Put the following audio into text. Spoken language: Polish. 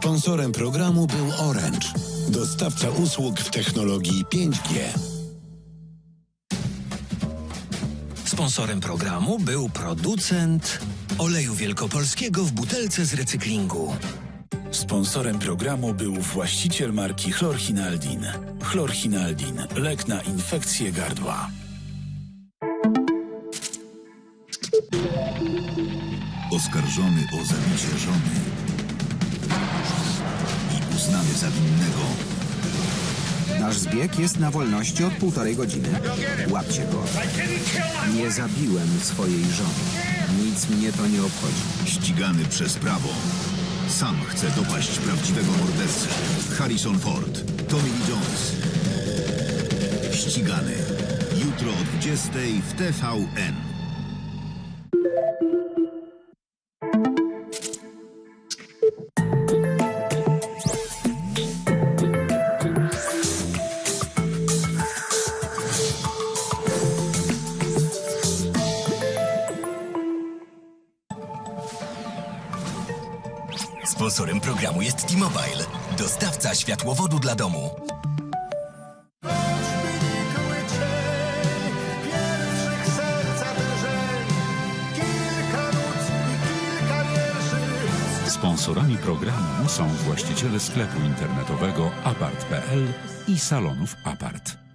Sponsorem programu był Orange, dostawca usług w technologii 5G. Sponsorem programu był producent oleju wielkopolskiego w butelce z recyklingu. Sponsorem programu był właściciel marki Chlorhinaldin. Chlorhinaldin, lek na infekcję gardła. Oskarżony o zabicie żony i uznany za winnego Nasz zbieg jest na wolności od półtorej godziny. Łapcie go. Nie zabiłem swojej żony. Nic mnie to nie obchodzi. ścigany przez prawo. Sam chce dopaść prawdziwego mordercę. Harrison Ford, Tommy Lee Jones. Ścigany. Jutro o 20 w TVN. Sponsorem programu jest T-Mobile, dostawca światłowodu dla domu. Sponsorami programu są właściciele sklepu internetowego apart.pl i salonów Apart.